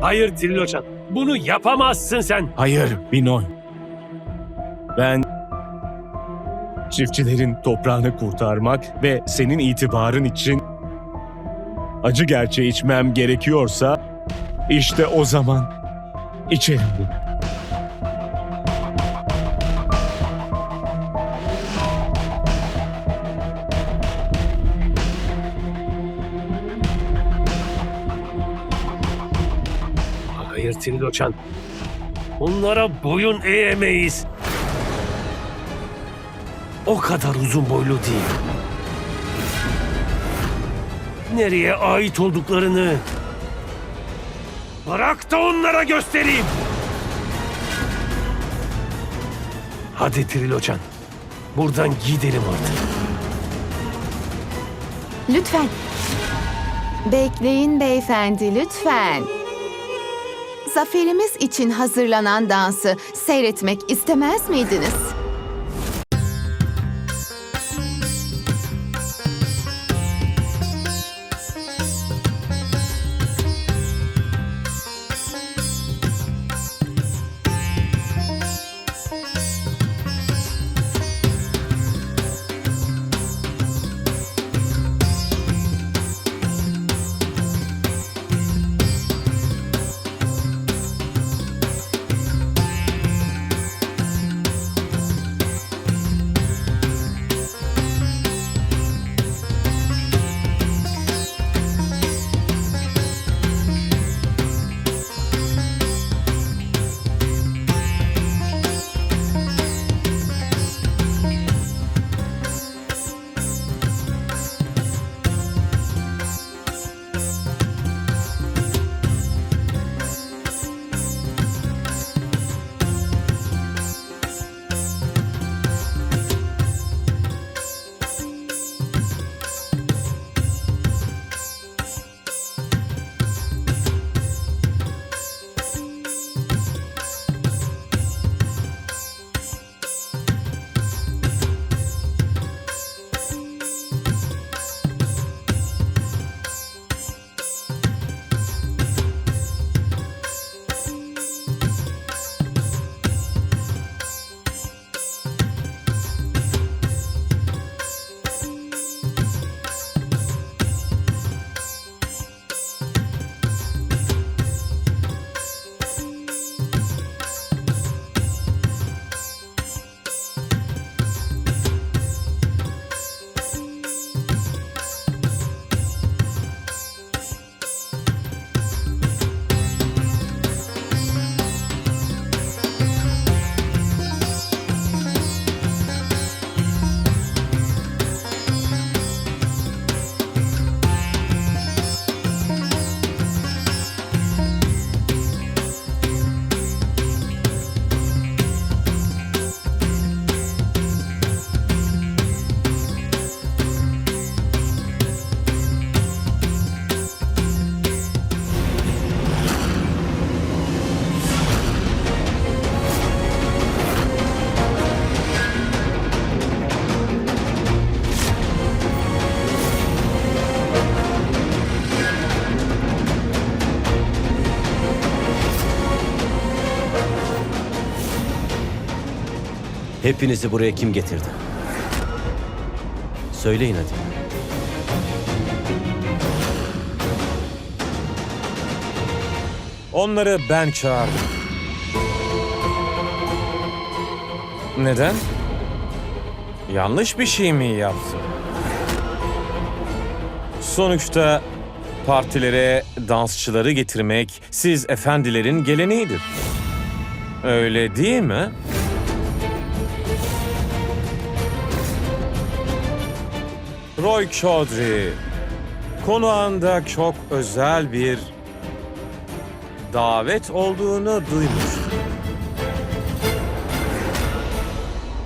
Hayır Trilocan. Bunu yapamazsın sen. Hayır Binoy. Ben çiftçilerin toprağını kurtarmak ve senin itibarın için acı gerçeği içmem gerekiyorsa işte o zaman içerim bunu. Hayır Trilocan. Onlara boyun eğemeyiz. O kadar uzun boylu değil. Nereye ait olduklarını bırak da onlara göstereyim. Hadi Trilocan. Buradan gidelim artık. Lütfen. Bekleyin beyefendi lütfen. Zaferimiz için hazırlanan dansı seyretmek istemez miydiniz? Hepinizi buraya kim getirdi? Söyleyin hadi. Onları ben çağırdım. Neden? Yanlış bir şey mi yaptım? Sonuçta partilere dansçıları getirmek siz efendilerin geleneğidir. Öyle değil mi? Roy Chaudhry, konuğunda çok özel bir davet olduğunu duymuştum.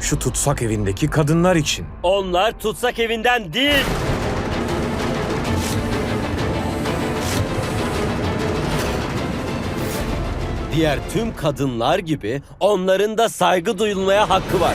Şu tutsak evindeki kadınlar için. Onlar tutsak evinden değil. Diğer tüm kadınlar gibi onların da saygı duyulmaya hakkı var.